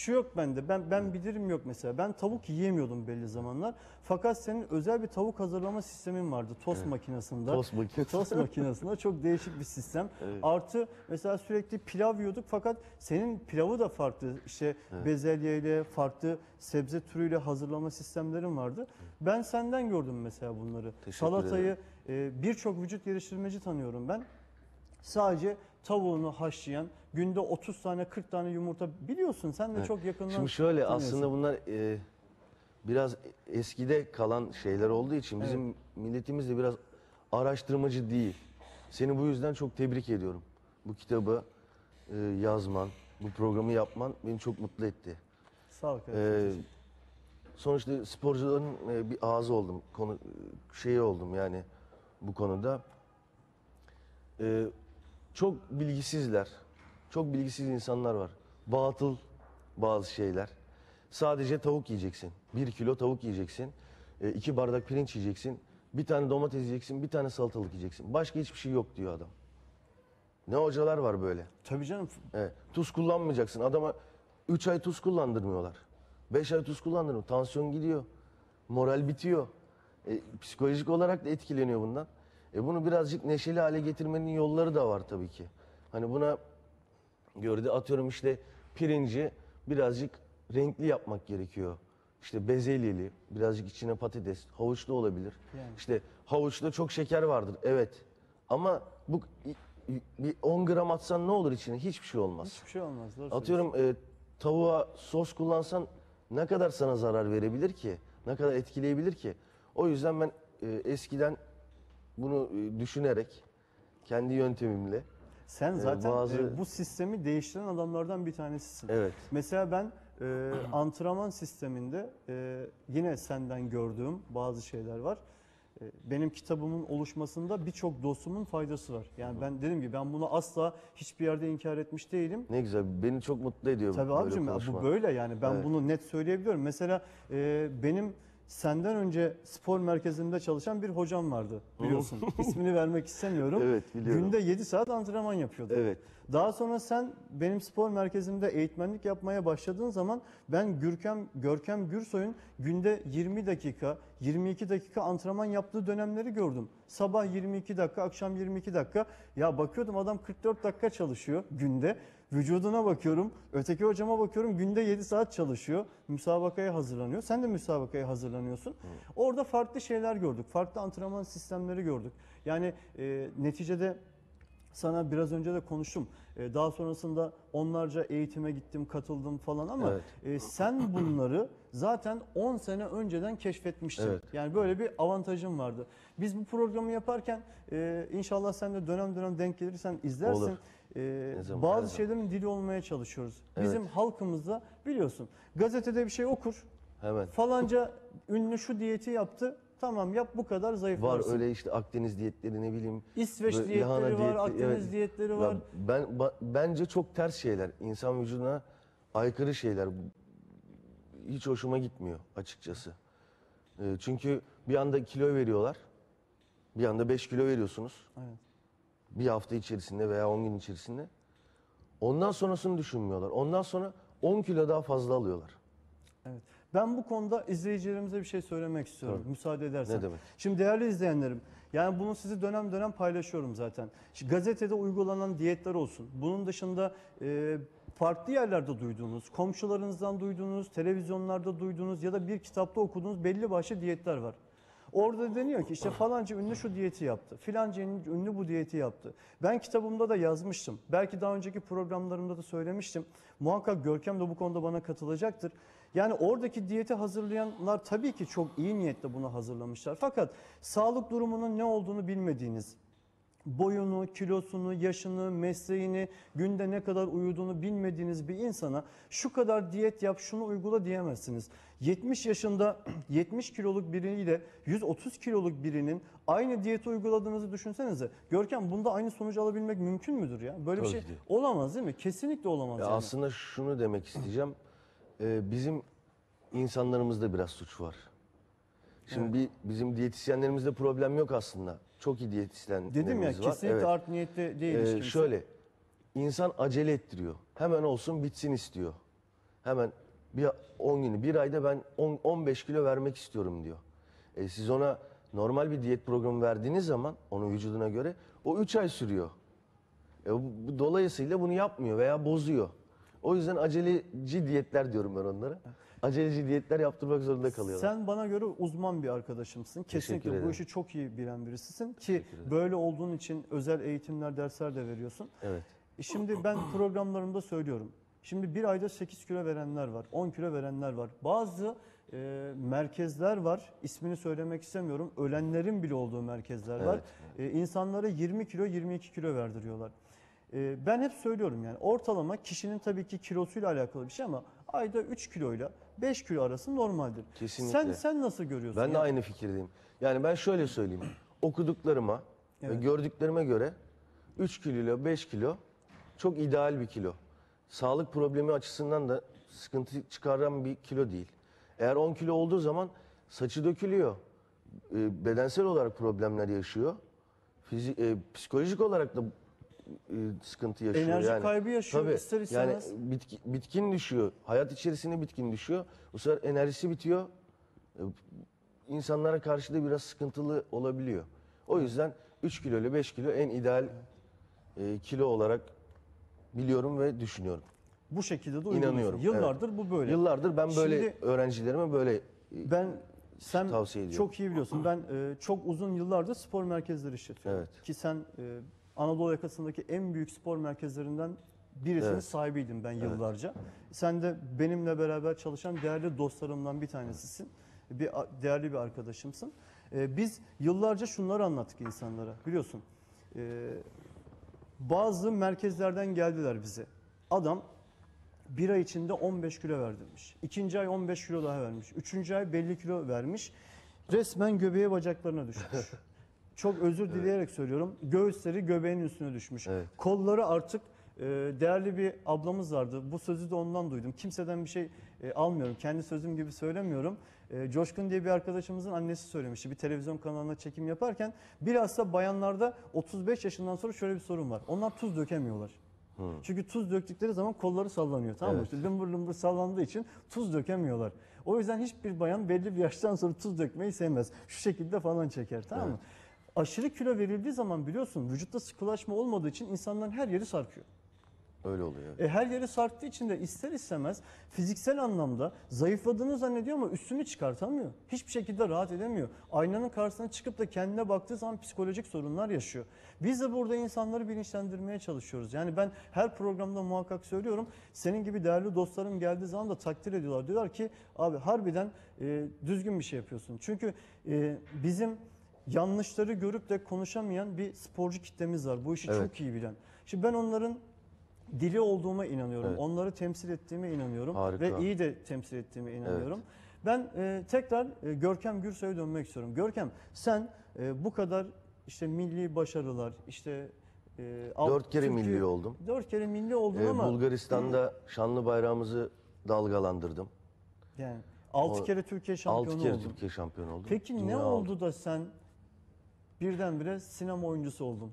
şu yok bende. Ben ben bilirim yok mesela. Ben tavuk yiyemiyordum belli zamanlar. Fakat senin özel bir tavuk hazırlama sistemin vardı tost makinesinde. Tost makinesi. Tost makinesinde çok değişik bir sistem. Evet. Artı mesela sürekli pilav yiyorduk fakat senin pilavı da farklı. İşte bezelyeyle, farklı sebze türüyle hazırlama sistemlerin vardı. Ben senden gördüm mesela bunları. Teşekkür Salatayı e, birçok vücut geliştirmeci tanıyorum ben. Sadece tavuğunu haşlayan, günde 30 tane 40 tane yumurta biliyorsun sen de Evet. çok yakından Şimdi şöyle aslında bunlar e, biraz eskide kalan şeyler olduğu için bizim milletimiz de biraz araştırmacı değil. Seni bu yüzden çok tebrik ediyorum. Bu kitabı e, yazman, bu programı yapman beni çok mutlu etti. Sağ ol Ee, kardeşim. sonuçta sporcuların e, bir ağzı oldum. Konu şeyi oldum yani bu konuda. Ee, çok bilgisizler. Çok bilgisiz insanlar var. Batıl bazı şeyler. Sadece tavuk yiyeceksin. Bir kilo tavuk yiyeceksin. e, iki bardak pirinç yiyeceksin. Bir tane domates yiyeceksin. Bir tane salatalık yiyeceksin. Başka hiçbir şey yok diyor adam. Ne hocalar var böyle. Tabii canım Evet. Tuz kullanmayacaksın. Adama 3 ay tuz kullandırmıyorlar. 5 ay tuz kullandırmıyor. Tansiyon gidiyor. Moral bitiyor. E, psikolojik olarak da etkileniyor bundan. E, bunu birazcık neşeli hale getirmenin yolları da var tabii ki. Hani buna göre de atıyorum işte pirinci birazcık renkli yapmak gerekiyor. İşte bezelyeli, birazcık içine patates, havuçlu olabilir. Yani. İşte havuçta çok şeker vardır, evet. Ama bu bir 10 gram atsan ne olur içine? Hiçbir şey olmaz. hiçbir şey olmaz. Doğru Atıyorum e, tavuğa sos kullansan ne kadar sana zarar verebilir ki? Ne kadar etkileyebilir ki? O yüzden ben e, eskiden bunu e, düşünerek kendi yöntemimle Sen zaten bazı- e, bu sistemi değiştiren adamlardan bir tanesisin. evet Mesela ben e, antrenman sisteminde e, yine senden gördüğüm bazı şeyler var. E, benim kitabımın oluşmasında birçok dostumun faydası var. Yani ben dedim ki ben bunu asla hiçbir yerde inkar etmiş değilim. ne güzel beni çok mutlu ediyor Tabii böyle abicim ya, bu böyle yani ben Evet. bunu net söyleyebiliyorum. Mesela e, benim senden önce spor merkezinde çalışan bir hocam vardı biliyorsun. İsmini vermek istemiyorum. Evet, biliyorum. Günde 7 saat antrenman yapıyordu. Evet. Daha sonra sen benim spor merkezimde eğitmenlik yapmaya başladığın zaman ben Gürkem Görkem Gürsoy'un günde 20 dakika, 22 dakika antrenman yaptığı dönemleri gördüm. Sabah 22 dakika, akşam 22 dakika. Ya bakıyordum adam 44 dakika çalışıyor günde. Vücuduna bakıyorum. Öteki hocama bakıyorum günde 7 saat çalışıyor. Müsabakaya hazırlanıyor. Sen de müsabakaya hazırlanıyorsun. Orada farklı şeyler gördük. Farklı antrenman sistemleri gördük. Yani e, neticede sana biraz önce de konuştum. Ee, Daha sonrasında onlarca eğitime gittim, katıldım falan ama Evet. e, sen bunları zaten 10 sene önceden keşfetmiştin. Evet. Yani böyle bir avantajın vardı. Biz bu programı yaparken e, inşallah sen de dönem dönem denk gelirsen izlersin. Olur. E, zaman, bazı zaman. şeylerin dili olmaya çalışıyoruz. Evet. Bizim halkımızda biliyorsun gazetede bir şey okur. Hemen. Falanca ünlü şu diyeti yaptı. Tamam yap bu kadar Var zayıflarsın. öyle işte Akdeniz diyetleri ne bileyim. İsveç böyle diyetleri var, diyeti, Akdeniz evet. diyetleri Ya var. Ben ba- bence çok ters şeyler. İnsan vücuduna aykırı şeyler. Hiç hoşuma gitmiyor açıkçası. Ee, çünkü bir anda kilo veriyorlar. Bir anda 5 kilo veriyorsunuz. Evet. Bir hafta içerisinde veya 10 gün içerisinde. Ondan sonrasını düşünmüyorlar. Ondan sonra 10 kilo daha fazla alıyorlar. Evet. Ben bu konuda izleyicilerimize bir şey söylemek istiyorum. Tabii. Müsaade edersen. Ne demek? Şimdi değerli izleyenlerim, yani bunu sizi dönem dönem paylaşıyorum zaten. Şimdi gazetede uygulanan diyetler olsun. Bunun dışında e, farklı yerlerde duyduğunuz, komşularınızdan duyduğunuz, televizyonlarda duyduğunuz ya da bir kitapta okuduğunuz belli başlı diyetler var. Orada deniyor ki işte falanca ünlü şu diyeti yaptı. Filanca ünlü bu diyeti yaptı. Ben kitabımda da yazmıştım. Belki daha önceki programlarımda da söylemiştim. Muhakkak Görkem de bu konuda bana katılacaktır. Yani oradaki diyeti hazırlayanlar tabii ki çok iyi niyetle bunu hazırlamışlar. Fakat sağlık durumunun ne olduğunu bilmediğiniz, boyunu, kilosunu, yaşını, mesleğini, günde ne kadar uyuduğunu bilmediğiniz bir insana şu kadar diyet yap, şunu uygula diyemezsiniz. 70 yaşında 70 kiloluk biriyle 130 kiloluk birinin aynı diyeti uyguladığınızı düşünsenize. Görkem bunda aynı sonucu alabilmek mümkün müdür ya? Böyle bir Tabii şey ki. olamaz değil mi? Kesinlikle olamaz Ya yani. aslında şunu demek isteyeceğim. Ee, bizim insanlarımızda biraz suç var. Şimdi bir, bizim diyetisyenlerimizde problem yok aslında. Çok iyi diyetisyenlerimiz Dedim ya var. kesinlikle Evet. art niyetli değil Ee, şöyle, insan acele ettiriyor. Hemen olsun bitsin istiyor. Hemen bir 10 günü, bir ayda ben 10, 15 kilo vermek istiyorum diyor. E siz ona normal bir diyet programı verdiğiniz zaman onun vücuduna göre o 3 ay sürüyor. E bu, bu dolayısıyla bunu yapmıyor veya bozuyor. O yüzden aceleci diyetler diyorum ben onlara. Aceleci diyetler yaptırmak zorunda kalıyorlar. Sen bana göre uzman bir arkadaşımsın. Kesinlikle bu ederim. işi çok iyi bilen birisisin ki böyle olduğun için özel eğitimler, dersler de veriyorsun. Evet. E Şimdi ben programlarımda söylüyorum. Şimdi bir ayda 8 kilo verenler var, 10 kilo verenler var. Bazı e, merkezler var, ismini söylemek istemiyorum. Ölenlerin bile olduğu merkezler var. E, insanlara 20 kilo, 22 kilo verdiriyorlar. E, ben hep söylüyorum yani ortalama kişinin tabii ki kilosuyla alakalı bir şey ama ayda 3 kiloyla 5 kilo arası normaldir. Kesinlikle. Sen sen nasıl görüyorsun? Ben de Yani aynı fikirdeyim. Yani ben şöyle söyleyeyim. Okuduklarıma ve Evet. gördüklerime göre 3 kilo ile 5 kilo çok ideal bir kilo. Sağlık problemi açısından da sıkıntı çıkaran bir kilo değil. Eğer 10 kilo olduğu zaman saçı dökülüyor. Bedensel olarak problemler yaşıyor. Fizi, e, psikolojik olarak da sıkıntı yaşıyor. Enerji yani. kaybı yaşıyor Tabii, ister Yani istemez. bitki- bitkin düşüyor. Hayat içerisinde bitkin düşüyor. Bu sefer enerjisi bitiyor. E, insanlara karşı da biraz sıkıntılı olabiliyor. O yüzden 3 kilo ile 5 kilo en ideal e, kilo olarak biliyorum ve düşünüyorum. bu şekilde de. İnanıyorum, Yıllardır bu böyle. Yıllardır ben böyle Şimdi- öğrencilerime böyle e, Ben sen Tavsiye ediyorum. çok iyi biliyorsun. Ben e, çok uzun yıllardır spor merkezleri işletiyorum. Evet. Ki sen e, Anadolu yakasındaki en büyük spor merkezlerinden birisinin Evet. sahibiydim ben yıllarca. Sen de benimle beraber çalışan değerli dostlarımdan bir tanesisin. Bir değerli bir arkadaşımsın. E, biz yıllarca şunları anlattık insanlara. Biliyorsun. e, bazı merkezlerden geldiler bize. Adam bir ay içinde 15 kilo verdirmiş. İkinci ay 15 kilo daha vermiş. Üçüncü ay belli kilo vermiş. Resmen göbeğe bacaklarına düşmüş. Çok özür dileyerek söylüyorum. Göğüsleri göbeğin üstüne düşmüş. Evet. Kolları artık e, değerli bir ablamız vardı. Bu sözü de ondan duydum. Kimseden bir şey e, almıyorum. Kendi sözüm gibi söylemiyorum. E, Coşkun diye bir arkadaşımızın annesi söylemişti. Bir televizyon kanalına çekim yaparken bilhassa bayanlarda 35 yaşından sonra şöyle bir sorun var. Onlar tuz dökemiyorlar. Çünkü tuz döktükleri zaman kolları sallanıyor tamam mı? Evet. İşte lımbır lımbır sallandığı için tuz dökemiyorlar. O yüzden hiçbir bayan belli bir yaştan sonra tuz dökmeyi sevmez. Şu şekilde falan çeker tamam mı? Aşırı kilo verildiği zaman biliyorsun vücutta sıkılaşma olmadığı için insanların her yeri sarkıyor. öyle oluyor. E, her yeri sarktığı için de ister istemez fiziksel anlamda zayıfladığını zannediyor ama üstünü çıkartamıyor. Hiçbir şekilde rahat edemiyor. Aynanın karşısına çıkıp da kendine baktığı zaman psikolojik sorunlar yaşıyor. Biz de burada insanları bilinçlendirmeye çalışıyoruz. Yani ben her programda muhakkak söylüyorum. Senin gibi değerli dostlarım geldiği zaman da takdir ediyorlar. Diyorlar ki abi harbiden e, düzgün bir şey yapıyorsun. Çünkü e, bizim yanlışları görüp de konuşamayan bir sporcu kitlemiz var. Bu işi Evet. çok iyi bilen. Şimdi ben onların dili olduğuma inanıyorum. Evet. Onları temsil ettiğime inanıyorum Harika. ve iyi de temsil ettiğime inanıyorum. Ben e, tekrar e, Görkem Gürsoy'a dönmek istiyorum. Görkem sen e, bu kadar işte milli başarılar, işte e, alt- Dört kere Türkiye- milli oldum. Dört kere milli oldun Ee, ama Bulgaristan'da şanlı bayrağımızı dalgalandırdım. yani altı O- kere Türkiye şampiyonu 6 kere oldun. Türkiye şampiyonu oldum. Peki ne Dünya oldu da sen birdenbire sinema oyuncusu oldun?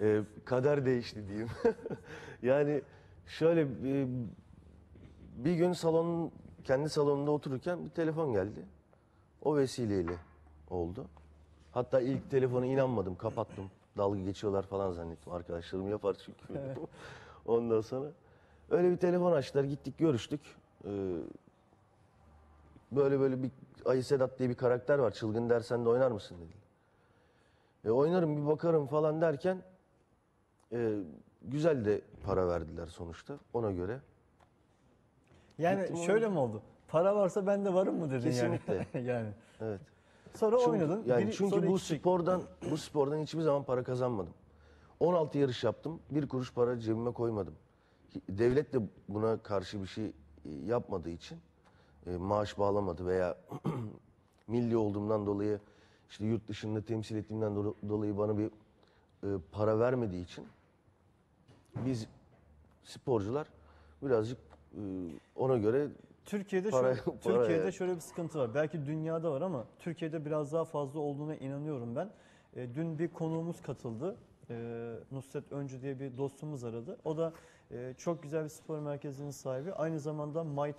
Ee, kader değişti diyeyim. yani şöyle bir, bir gün salonun kendi salonunda otururken bir telefon geldi. O vesileyle oldu. Hatta ilk telefona inanmadım, kapattım. Dalga geçiyorlar falan zannettim. Arkadaşlarım yapar çünkü. Ondan sonra öyle bir telefon açtılar, gittik görüştük. Ee, böyle böyle bir Ayı Sedat diye bir karakter var. Çılgın dersen de oynar mısın dedi. E, oynarım bir bakarım falan derken e, güzel de para verdiler sonuçta ona göre. Yani Gittim şöyle mi oldu? Para varsa ben de varım mı dedin Kesinlikle. yani? yani. Evet. Sonra Çünkü, oynadın. yani biri- çünkü bu iki- spordan bu spordan hiçbir zaman para kazanmadım. 16 yarış yaptım. Bir kuruş para cebime koymadım. Devlet de buna karşı bir şey e, yapmadığı için e, maaş bağlamadı veya milli olduğumdan dolayı işte yurt dışında temsil ettiğimden do- dolayı bana bir e, para vermediği için biz sporcular birazcık e, ona göre Türkiye'de Para- şöyle, para Türkiye'de yani. şöyle bir sıkıntı var. Belki dünyada var ama Türkiye'de biraz daha fazla olduğuna inanıyorum ben. E, dün bir konuğumuz katıldı. E, Nusret Öncü diye bir dostumuz aradı. O da Ee, çok güzel bir spor merkezinin sahibi. Aynı zamanda Muay